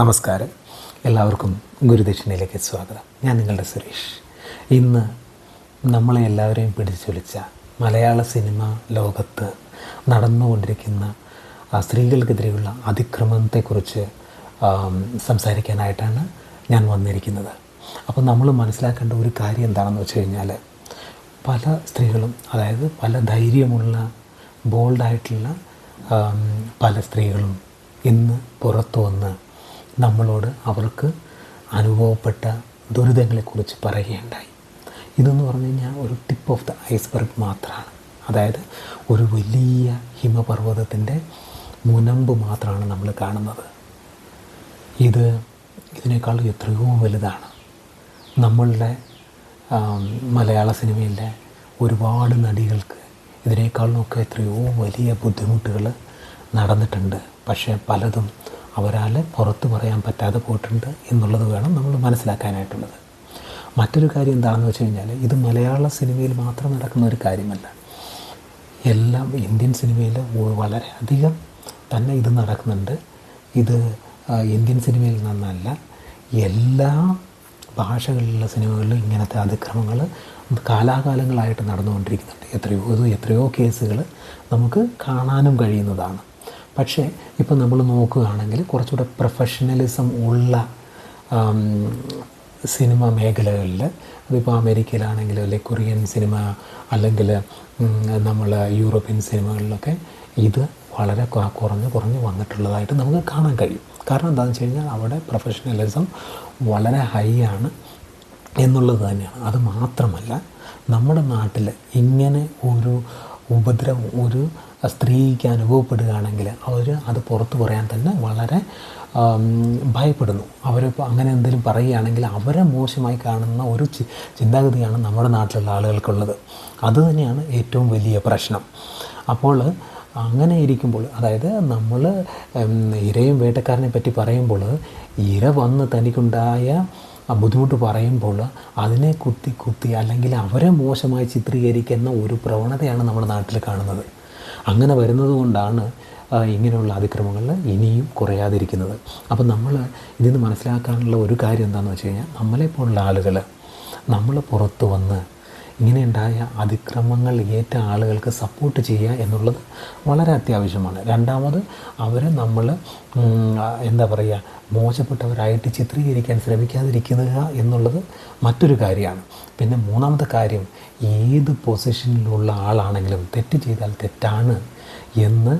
നമസ്കാരം. എല്ലാവർക്കും ഗുരുദക്ഷിണയിലേക്ക് സ്വാഗതം. ഞാൻ നിങ്ങളുടെ സുരേഷ്. ഇന്ന് നമ്മളെ എല്ലാവരെയും പിടിച്ചൊലിച്ച മലയാള സിനിമ ലോകത്ത് നടന്നുകൊണ്ടിരിക്കുന്ന സ്ത്രീകൾക്കെതിരെയുള്ള അതിക്രമത്തെക്കുറിച്ച് സംസാരിക്കാനായിട്ടാണ് ഞാൻ വന്നിരിക്കുന്നത്. അപ്പോൾ നമ്മൾ മനസ്സിലാക്കേണ്ട ഒരു കാര്യം എന്താണെന്ന് വെച്ച് കഴിഞ്ഞാൽ പല സ്ത്രീകളും അതായത് പല ധൈര്യമുള്ള ബോൾഡായിട്ടുള്ള പല സ്ത്രീകളും ഇന്ന് പുറത്തു വന്ന് നമ്മളോട് അവർക്ക് അനുഭവപ്പെട്ട ദുരിതങ്ങളെക്കുറിച്ച് പറയുകയുണ്ടായി. ഇതെന്ന് പറഞ്ഞു കഴിഞ്ഞാൽ ഒരു ടിപ്പ് ഓഫ് ദ ഐസ്ബർഗ് മാത്രമാണ്. അതായത് ഒരു വലിയ ഹിമപർവതത്തിന്റെ മുനമ്പ് മാത്രമാണ് നമ്മൾ കാണുന്നത്. ഇത് ഇതിനേക്കാൾ എത്രയോ വലുതാണ്. നമ്മളുടെ മലയാള സിനിമയിലെ ഒരുപാട് നടികൾക്ക് ഇതിനേക്കാളിലൊക്കെ എത്രയോ വലിയ ബുദ്ധിമുട്ടുകൾ നടന്നിട്ടുണ്ട്. പക്ഷേ പലതും അവരാൽ പുറത്ത് പറയാൻ പറ്റാതെ പോയിട്ടുണ്ട് എന്നുള്ളത് വേണം നമ്മൾ മനസ്സിലാക്കാനായിട്ടുള്ളത്. മറ്റൊരു കാര്യം എന്താണെന്ന് വെച്ച് കഴിഞ്ഞാൽ ഇത് മലയാള സിനിമയിൽ മാത്രം നടക്കുന്ന ഒരു കാര്യമല്ല. എല്ലാം ഇന്ത്യൻ സിനിമയിൽ വളരെയധികം തന്നെ ഇത് നടക്കുന്നുണ്ട്. ഇത് ഇന്ത്യൻ സിനിമയിൽ നിന്നല്ല എല്ലാ ഭാഷകളിലുള്ള സിനിമകളിലും ഇങ്ങനത്തെ അതിക്രമങ്ങൾ കാലാകാലങ്ങളായിട്ട് നടന്നുകൊണ്ടിരിക്കുന്നുണ്ട്. എത്രയോ എത്രയോ കേസുകൾ നമുക്ക് കാണാനും കഴിയുന്നതാണ്. പക്ഷേ ഇപ്പം നമ്മൾ നോക്കുകയാണെങ്കിൽ കുറച്ചുകൂടെ പ്രൊഫഷണലിസം ഉള്ള സിനിമ മേഖലകളിൽ അതിപ്പോൾ അമേരിക്കയിലാണെങ്കിൽ അല്ലെങ്കിൽ കൊറിയൻ സിനിമ അല്ലെങ്കിൽ നമ്മൾ യൂറോപ്യൻ സിനിമകളിലൊക്കെ ഇത് വളരെ കുറ- കുറഞ്ഞ് കുറഞ്ഞ് വന്നിട്ടുള്ളതായിട്ട് നമുക്ക് കാണാൻ കഴിയും. കാരണം എന്താണെന്ന് വെച്ച് കഴിഞ്ഞാൽ അവിടെ പ്രൊഫഷണലിസം വളരെ ഹൈ ആണ് എന്നുള്ളത് തന്നെയാണ്. അത് മാത്രമല്ല നമ്മുടെ നാട്ടിൽ ഇങ്ങനെ ഒരു ഉപദ്രവം ഒരു സ്ത്രീക്ക് അനുഭവപ്പെടുകയാണെങ്കിൽ അവർ അത് പുറത്തു പറയാൻ തന്നെ വളരെ ഭയപ്പെടുന്നു. അവരിപ്പോൾ അങ്ങനെ എന്തെങ്കിലും പറയുകയാണെങ്കിൽ അവരെ മോശമായി കാണുന്ന ഒരു ചിന്താഗതിയാണ് നമ്മുടെ നാട്ടിലുള്ള ആളുകൾക്കുള്ളത്. അത് തന്നെയാണ് ഏറ്റവും വലിയ പ്രശ്നം. അപ്പോൾ അങ്ങനെ ഇരിക്കുമ്പോൾ അതായത് നമ്മൾ ഇരയും വേട്ടക്കാരനെ പറ്റി പറയുമ്പോൾ ഇര വന്ന് തനിക്കുണ്ടായ ആ ബുദ്ധിമുട്ട് പറയുമ്പോൾ അതിനെ കുത്തി കുത്തി അല്ലെങ്കിൽ അവരെ മോശമായി ചിത്രീകരിക്കുന്ന ഒരു പ്രവണതയാണ് നമ്മുടെ നാട്ടിൽ കാണുന്നത്. അങ്ങനെ വരുന്നത് കൊണ്ടാണ് ഇങ്ങനെയുള്ള അതിക്രമങ്ങൾ ഇനിയും കുറയാതിരിക്കുന്നത്. അപ്പോൾ നമ്മൾ ഇതിൽ മനസ്സിലാക്കാനുള്ള ഒരു കാര്യം എന്താണെന്ന് വെച്ച് കഴിഞ്ഞാൽ നമ്മളെപ്പോലുള്ള ആളുകൾ നമ്മൾ പുറത്തു വന്ന് ഇങ്ങനെയുണ്ടായ അതിക്രമങ്ങൾ ഏറ്റ ആളുകൾക്ക് സപ്പോർട്ട് ചെയ്യുക എന്നുള്ളത് വളരെ അത്യാവശ്യമാണ്. രണ്ടാമത് അവരെ നമ്മൾ എന്താ പറയുക മോശപ്പെട്ടവരായിട്ട് ചിത്രീകരിക്കാൻ ശ്രമിക്കാതിരിക്കുക എന്നുള്ളത് മറ്റൊരു കാര്യമാണ്. പിന്നെ മൂന്നാമത്തെ കാര്യം ഏത് പൊസിഷനിലുള്ള ആളാണെങ്കിലും തെറ്റ് ചെയ്താൽ തെറ്റാണ് എന്ന്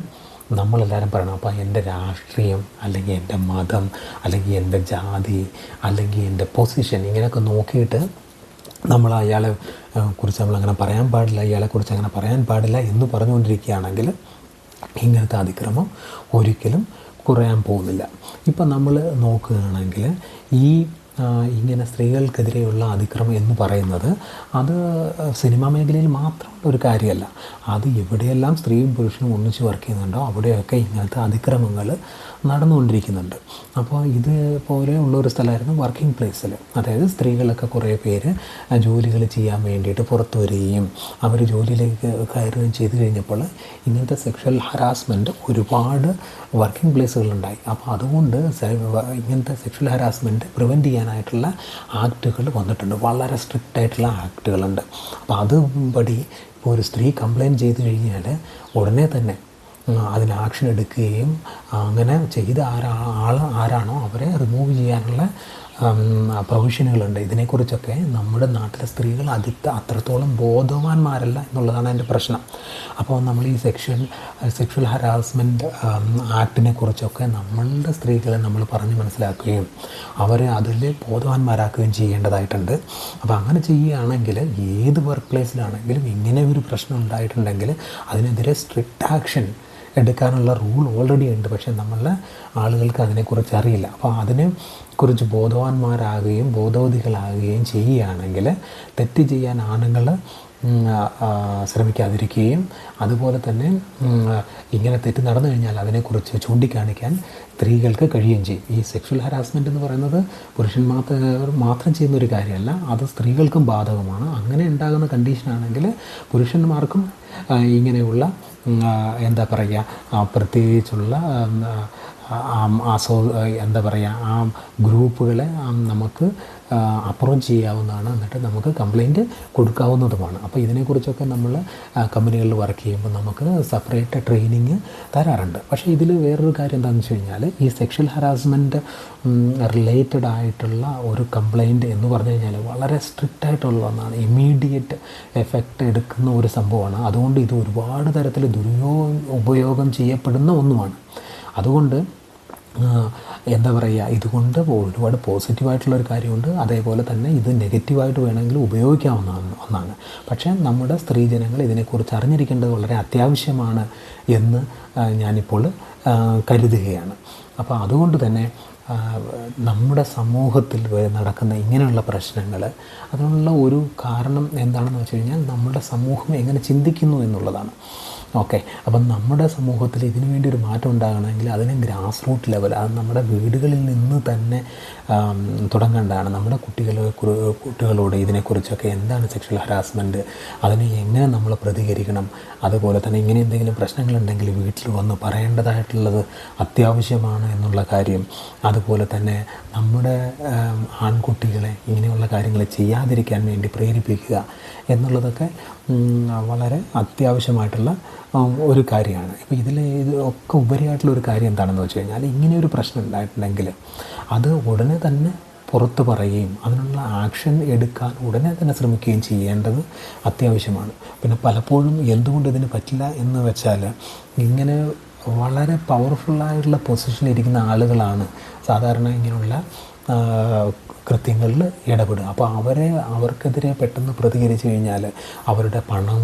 നമ്മളെല്ലാവരും പറയണം. അപ്പോൾ എന്റെ രാഷ്ട്രീയം അല്ലെങ്കിൽ എന്റെ മതം അല്ലെങ്കിൽ എന്റെ ജാതി അല്ലെങ്കിൽ എന്റെ പൊസിഷൻ ഇങ്ങനെയൊക്കെ നോക്കിയിട്ട് നമ്മൾ അയാളെ കുറിച്ച് നമ്മളങ്ങനെ പറയാൻ പാടില്ല ഇയാളെക്കുറിച്ച് അങ്ങനെ പറയാൻ പാടില്ല എന്ന് പറഞ്ഞുകൊണ്ടിരിക്കുകയാണെങ്കിൽ ഇങ്ങനത്തെ അതിക്രമം ഒരിക്കലും കുറയാൻ പോകുന്നില്ല. ഇപ്പം നമ്മൾ നോക്കുകയാണെങ്കിൽ ഈ ഇങ്ങനെ സ്ത്രീകൾക്കെതിരെയുള്ള അതിക്രമം എന്ന് പറയുന്നത് അത് സിനിമാ മേഖലയിൽ മാത്രമുള്ള ഒരു കാര്യമല്ല. അത് എവിടെയെല്ലാം സ്ത്രീയും പുരുഷനും ഒന്നിച്ച് വർക്ക് ചെയ്യുന്നുണ്ടോ അവിടെയൊക്കെ ഇങ്ങനത്തെ അതിക്രമങ്ങൾ നടന്നുകൊണ്ടിരിക്കുന്നുണ്ട്. അപ്പോൾ ഇതുപോലെ ഉള്ള ഒരു സ്ഥലമായിരുന്നു വർക്കിംഗ് പ്ലേസിൽ അതായത് സ്ത്രീകളൊക്കെ കുറേ പേര് ജോലികൾ ചെയ്യാൻ വേണ്ടിയിട്ട് പുറത്തു വരികയും അവർ ജോലിയിലേക്ക് കയറുകയും ചെയ്തു കഴിഞ്ഞപ്പോൾ ഇങ്ങനത്തെ സെക്ഷൽ ഹറാസ്മെന്റ് ഒരുപാട് വർക്കിംഗ് പ്ലേസുകളുണ്ടായി അപ്പോൾ അതുകൊണ്ട് ഇങ്ങനത്തെ സെക്ഷൽ ഹറാസ്മെന്റ് പ്രിവെന്റ് ചെയ്യാനായിട്ടുള്ള ആക്റ്റുകൾ വന്നിട്ടുണ്ട്. വളരെ സ്ട്രിക്റ്റ് ആയിട്ടുള്ള ആക്റ്റുകളുണ്ട് അപ്പോൾ അതുപടി ഇപ്പോൾ ഒരു സ്ത്രീ കംപ്ലയിന്റ് ചെയ്ത് കഴിഞ്ഞാൽ ഉടനെ തന്നെ അതിന് ആക്ഷൻ എടുക്കുകയും അങ്ങനെ ചെയ്ത ആരാ ആൾ ആരാണോ അവരെ റിമൂവ് ചെയ്യാനുള്ള പ്രൊവിഷനുകളുണ്ട് ഇതിനെക്കുറിച്ചൊക്കെ നമ്മുടെ നാട്ടിലെ സ്ത്രീകൾ അതി അത്രത്തോളം ബോധവാന്മാരല്ല എന്നുള്ളതാണ് എന്റെ പ്രശ്നം. അപ്പോൾ നമ്മൾ ഈ സെക്ഷൽ സെക്ഷൽ ഹരാസ്മെന്റ് ആക്ടിനെ കുറിച്ചൊക്കെ നമ്മളുടെ സ്ത്രീകളെ നമ്മൾ പറഞ്ഞ് മനസ്സിലാക്കുകയും അവരെ അതിൽ ബോധവാന്മാരാക്കുകയും ചെയ്യേണ്ടതായിട്ടുണ്ട്. അപ്പോൾ അങ്ങനെ ചെയ്യുകയാണെങ്കിൽ ഏത് വർക്ക് പ്ലേസിലാണെങ്കിലും ഇങ്ങനെ ഒരു പ്രശ്നം ഉണ്ടായിട്ടുണ്ടെങ്കിൽ അതിനെതിരെ സ്ട്രിക്റ്റ് ആക്ഷൻ എടുക്കാനുള്ള റൂൾ ഓൾറെഡി ഉണ്ട്. പക്ഷേ നമ്മളുടെ ആളുകൾക്ക് അതിനെക്കുറിച്ച് അറിയില്ല. അപ്പോൾ അതിനെ കുറിച്ച് ബോധവാന്മാരാകുകയും ബോധവതികളാകുകയും ചെയ്യുകയാണെങ്കിൽ തെറ്റ് ചെയ്യാൻ ആണുങ്ങൾ ശ്രമിക്കാതിരിക്കുകയും അതുപോലെ തന്നെ ഇങ്ങനെ തെറ്റ് നടന്നു കഴിഞ്ഞാൽ അതിനെക്കുറിച്ച് ചൂണ്ടിക്കാണിക്കാൻ സ്ത്രീകൾക്ക് കഴിയുകയും ചെയ്യും. ഈ സെക്ഷൽ ഹരാസ്മെന്റ് എന്ന് പറയുന്നത് പുരുഷന്മാർ മാത്രം ചെയ്യുന്ന ഒരു കാര്യമല്ല. അത് സ്ത്രീകൾക്കും ബാധകമാണ്. അങ്ങനെ ഉണ്ടാകുന്ന കണ്ടീഷനാണെങ്കിൽ പുരുഷന്മാർക്കും ഇങ്ങനെയുള്ള എന്താ പറയുക പ്രത്യേകിച്ചുള്ള ആ, എന്താ പറയുക ആ ഗ്രൂപ്പുകളെ നമുക്ക് അപ്രോച്ച് ചെയ്യാവുന്നതാണ്. എന്നിട്ട് നമുക്ക് കംപ്ലൈന്റ് കൊടുക്കാവുന്നതുമാണ്. അപ്പോൾ ഇതിനെക്കുറിച്ചൊക്കെ നമ്മൾ കമ്പനികളിൽ വർക്ക് ചെയ്യുമ്പോൾ നമുക്ക് സെപ്പറേറ്റ് ട്രെയിനിങ് തരാറുണ്ട്. പക്ഷേ ഇതിൽ വേറൊരു കാര്യം എന്താണെന്ന് വെച്ച് കഴിഞ്ഞാൽ ഈ സെക്ഷൽ ഹറാസ്മെന്റ് റിലേറ്റഡ് ആയിട്ടുള്ള ഒരു കംപ്ലയിന്റ് എന്ന് പറഞ്ഞു കഴിഞ്ഞാൽ വളരെ സ്ട്രിക്റ്റ് ആയിട്ടുള്ള ഒന്നാണ്. ഇമ്മീഡിയറ്റ് എഫക്റ്റ് എടുക്കുന്ന ഒരു സംഭവമാണ്. അതുകൊണ്ട് ഇത് ഒരുപാട് തരത്തിൽ ദുരുപയോഗം ഉപയോഗം ചെയ്യപ്പെടുന്ന ഒന്നുമാണ്. അതുകൊണ്ട് എന്താ പറയുക ഇതുകൊണ്ട് ഒരുപാട് പോസിറ്റീവായിട്ടുള്ളൊരു കാര്യമുണ്ട്. അതേപോലെ തന്നെ ഇത് നെഗറ്റീവായിട്ട് വേണമെങ്കിൽ ഉപയോഗിക്കാവുന്ന ഒന്നാണ്. പക്ഷേ നമ്മുടെ സ്ത്രീജനങ്ങൾ ഇതിനെക്കുറിച്ച് അറിഞ്ഞിരിക്കേണ്ടത് വളരെ അത്യാവശ്യമാണ് എന്ന് ഞാനിപ്പോൾ കരുതുകയാണ്. അപ്പോൾ അതുകൊണ്ട് തന്നെ നമ്മുടെ സമൂഹത്തിൽ നടക്കുന്ന ഇങ്ങനെയുള്ള പ്രശ്നങ്ങൾ അതിനുള്ള ഒരു കാരണം എന്താണെന്ന് വെച്ച് കഴിഞ്ഞാൽ നമ്മുടെ സമൂഹം എങ്ങനെ ചിന്തിക്കുന്നു എന്നുള്ളതാണ്. ഓക്കെ അപ്പം നമ്മുടെ സമൂഹത്തിൽ ഇതിനു വേണ്ടി ഒരു മാറ്റം ഉണ്ടാകണമെങ്കിൽ അതിനെ ഗ്രാസ് റൂട്ട് ലെവൽ അത് നമ്മുടെ വീടുകളിൽ നിന്ന് തന്നെ തുടങ്ങേണ്ടതാണ്. നമ്മുടെ കുട്ടികളെ കുട്ടികളോട് ഇതിനെക്കുറിച്ചൊക്കെ എന്താണ് സെക്ഷൽ ഹരാസ്മെന്റ് അതിനെ എങ്ങനെ നമ്മൾ പ്രതികരിക്കണം അതുപോലെ തന്നെ ഇങ്ങനെ എന്തെങ്കിലും പ്രശ്നങ്ങളുണ്ടെങ്കിൽ വീട്ടിൽ വന്ന് പറയേണ്ടതായിട്ടുള്ളത് അത്യാവശ്യമാണ് എന്നുള്ള കാര്യം. അതുപോലെ തന്നെ നമ്മുടെ ആൺകുട്ടികളെ ഇങ്ങനെയുള്ള കാര്യങ്ങൾ ചെയ്യാതിരിക്കാൻ വേണ്ടി പ്രേരിപ്പിക്കുക എന്നുള്ളതൊക്കെ വളരെ അത്യാവശ്യമായിട്ടുള്ള ഒരു കാര്യമാണ്. ഇപ്പോൾ ഇതിൽ ഇത് ഒക്കെ ഉപരിയായിട്ടുള്ള ഒരു കാര്യം എന്താണെന്ന് വെച്ച് കഴിഞ്ഞാൽ ഇങ്ങനെ ഒരു പ്രശ്നം ഉണ്ടായിട്ടുണ്ടെങ്കിൽ അത് ഉടനെ തന്നെ പുറത്ത് പറയുകയും അതിനുള്ള ആക്ഷൻ എടുക്കാൻ ഉടനെ തന്നെ ശ്രമിക്കുകയും ചെയ്യേണ്ടത് അത്യാവശ്യമാണ്. പിന്നെ പലപ്പോഴും എന്തുകൊണ്ട് ഇതിന് പറ്റില്ല എന്ന് വെച്ചാൽ ഇങ്ങനെ വളരെ പവർഫുള്ളായിട്ടുള്ള പൊസിഷനിൽ ഇരിക്കുന്ന ആളുകളാണ് സാധാരണ ഇങ്ങനെയുള്ള കൃത്യങ്ങളിൽ ഇടപെടുക. അപ്പോൾ അവരെ അവർക്കെതിരെ പെട്ടെന്ന് പ്രതികരിച്ചു കഴിഞ്ഞാൽ അവരുടെ പണം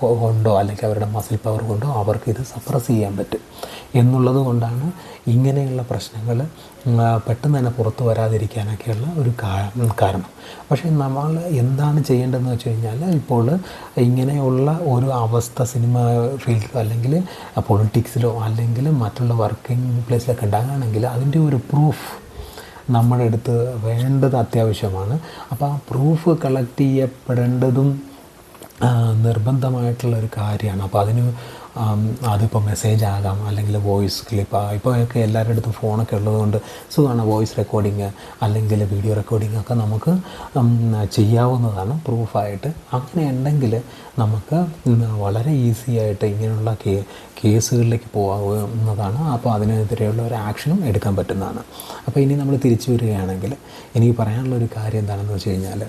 കൊണ്ടോ അല്ലെങ്കിൽ അവരുടെ മസിൽ പവർ കൊണ്ടോ അവർക്ക് ഇത് സപ്രസ് ചെയ്യാൻ പറ്റും. എന്നുള്ളത് കൊണ്ടാണ് ഇങ്ങനെയുള്ള പ്രശ്നങ്ങൾ പെട്ടെന്ന് തന്നെ പുറത്തു വരാതിരിക്കാനൊക്കെയുള്ള ഒരു കാരണം. പക്ഷേ നമ്മൾ എന്താണ് ചെയ്യേണ്ടതെന്ന് വെച്ച് കഴിഞ്ഞാൽ ഇപ്പോൾ ഇങ്ങനെയുള്ള ഒരു അവസ്ഥ സിനിമ ഫീൽഡിലോ അല്ലെങ്കിൽ പൊളിറ്റിക്സിലോ അല്ലെങ്കിൽ മറ്റുള്ള വർക്കിംഗ് പ്ലേസിലൊക്കെ ഉണ്ടാകുകയാണെങ്കിൽ അതിന്റെ ഒരു പ്രൂഫ് നമ്മുടെ അടുത്ത് വേണ്ടത് അത്യാവശ്യമാണ്. അപ്പോൾ ആ പ്രൂഫ് കളക്ട് ചെയ്യപ്പെടേണ്ടതും നിർബന്ധമായിട്ടുള്ള ഒരു കാര്യമാണ്. അപ്പോൾ അതിന് അതിപ്പോൾ മെസ്സേജ് ആകാം അല്ലെങ്കിൽ വോയിസ് ക്ലിപ്പ് ഇപ്പോഴൊക്കെ എല്ലാവരുടെ അടുത്തും ഫോണൊക്കെ ഉള്ളതുകൊണ്ട് സുഖമാണ് വോയിസ് റെക്കോർഡിങ് അല്ലെങ്കിൽ വീഡിയോ റെക്കോർഡിംഗ് ഒക്കെ നമുക്ക് ചെയ്യാവുന്നതാണ് പ്രൂഫായിട്ട് അങ്ങനെ ഉണ്ടെങ്കിൽ നമുക്ക് വളരെ ഈസി ആയിട്ട് ഇങ്ങനെയുള്ള കേ കേസുകളിലേക്ക് പോകാവുന്നതാണ്. അപ്പോൾ അതിനെതിരെയുള്ള ഒരു ആക്ഷനും എടുക്കാൻ പറ്റുന്നതാണ്. അപ്പോൾ ഇനി നമ്മൾ തിരിച്ചു വരികയാണെങ്കിൽ എനിക്ക് പറയാനുള്ള ഒരു കാര്യം എന്താണെന്ന് വെച്ച് കഴിഞ്ഞാൽ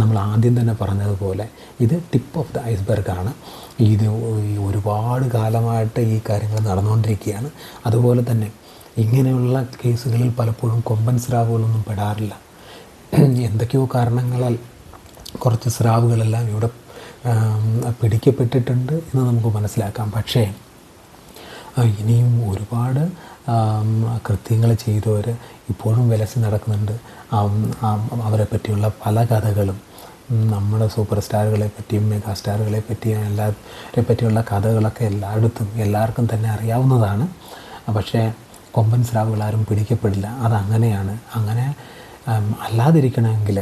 നമ്മൾ ആദ്യം തന്നെ പറഞ്ഞതുപോലെ ഇത് ടിപ്പ് ഓഫ് ദ ഐസ്ബർഗാണ് ഇത് ഒരുപാട് കാലമായിട്ട് ഈ കാര്യങ്ങൾ നടന്നുകൊണ്ടിരിക്കുകയാണ്. അതുപോലെ തന്നെ ഇങ്ങനെയുള്ള കേസുകളിൽ പലപ്പോഴും കൊമ്പൻ സ്രാവുകളൊന്നും പെടാറില്ല. എന്തൊക്കെയോ കാരണങ്ങളാൽ കുറച്ച് സ്രാവുകളെല്ലാം ഇവിടെ പിടിക്കപ്പെട്ടിട്ടുണ്ട് എന്ന് നമുക്ക് മനസ്സിലാക്കാം. പക്ഷേ ഇനിയും ഒരുപാട് കൃത്യങ്ങൾ ചെയ്തവർ ഇപ്പോഴും വിലസി നടക്കുന്നുണ്ട്. അവരെ പറ്റിയുള്ള പല കഥകളും നമ്മുടെ സൂപ്പർ സ്റ്റാറുകളെ പറ്റിയും മെഗാ സ്റ്റാറുകളെ പറ്റിയും എല്ലാവരെ പറ്റിയുള്ള കഥകളൊക്കെ എല്ലായിടത്തും എല്ലാവർക്കും തന്നെ അറിയാവുന്നതാണ്. പക്ഷേ കൊമ്പൻ സ്രാവുകൾ ആരും പിടിക്കപ്പെടില്ല. അതങ്ങനെയാണ്. അങ്ങനെ അല്ലാതിരിക്കണമെങ്കിൽ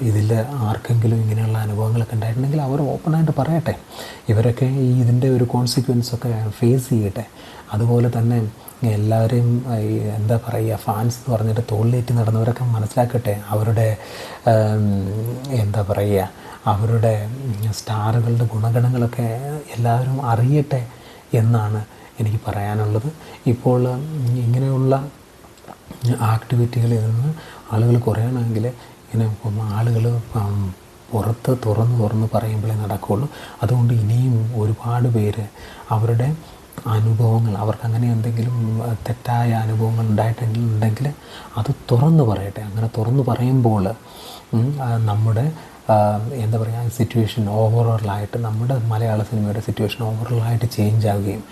ഇതിൽ ആർക്കെങ്കിലും ഇങ്ങനെയുള്ള അനുഭവങ്ങളൊക്കെ ഉണ്ടായിട്ടുണ്ടെങ്കിൽ അവർ ഓപ്പണായിട്ട് പറയട്ടെ. ഇവരൊക്കെ ഈ ഇതിന്റെ ഒരു കോൺസിക്വൻസൊക്കെ ഫേസ് ചെയ്യട്ടെ. അതുപോലെ തന്നെ എല്ലാവരെയും എന്താ പറയുക ഫാൻസ് എന്ന് പറഞ്ഞിട്ട് തോളിലേറ്റ് നടന്നവരൊക്കെ മനസ്സിലാക്കട്ടെ. അവരുടെ എന്താ പറയുക അവരുടെ സ്റ്റാറുകളുടെ ഗുണഗണങ്ങളൊക്കെ എല്ലാവരും അറിയട്ടെ എന്നാണ് എനിക്ക് പറയാനുള്ളത്. ഇപ്പോൾ ഇങ്ങനെയുള്ള ആക്ടിവിറ്റികളിൽ നിന്ന് ആളുകൾ കുറയണമെങ്കിൽ ഇങ്ങനെ ആളുകൾ പുറത്ത് തുറന്ന് തുറന്ന് പറയുമ്പോഴേ നടക്കുകയുള്ളൂ. അതുകൊണ്ട് ഇനിയും ഒരുപാട് പേര് അവരുടെ അനുഭവങ്ങൾ അവർക്ക് അങ്ങനെ എന്തെങ്കിലും തെറ്റായ അനുഭവങ്ങൾ ഉണ്ടായിട്ടുണ്ടെങ്കിൽ അത് തുറന്ന് പറയട്ടെ. അങ്ങനെ തുറന്നു പറയുമ്പോൾ നമ്മുടെ എന്താ പറയുക സിറ്റുവേഷൻ ഓവറോളായിട്ട് നമ്മുടെ മലയാള സിനിമയുടെ സിറ്റുവേഷൻ ഓവറോളായിട്ട് ചേഞ്ച് ആവുകയും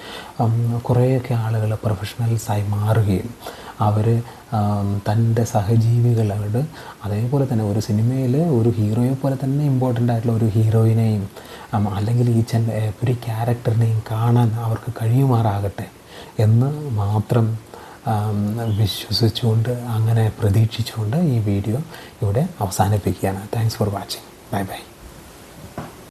കുറേയൊക്കെ ആളുകൾ പ്രൊഫഷണൽസായി മാറുകയും അവർ തന്റെ സഹജീവികളോട് അതേപോലെ തന്നെ ഒരു സിനിമയിൽ ഒരു ഹീറോയെ പോലെ തന്നെ ഇമ്പോർട്ടന്റ് ആയിട്ടുള്ള ഒരു ഹീറോയിനെയും അല്ലെങ്കിൽ ഈ ചെൻ ഒരു ക്യാരക്ടറിനെയും കാണാൻ അവർക്ക് കഴിയുമാറാകട്ടെ എന്ന് മാത്രം വിശ്വസിച്ചുകൊണ്ട് അങ്ങനെ പ്രതീക്ഷിച്ചുകൊണ്ട് ഈ വീഡിയോ ഇവിടെ അവസാനിപ്പിക്കുകയാണ്. Thanks for watching bye bye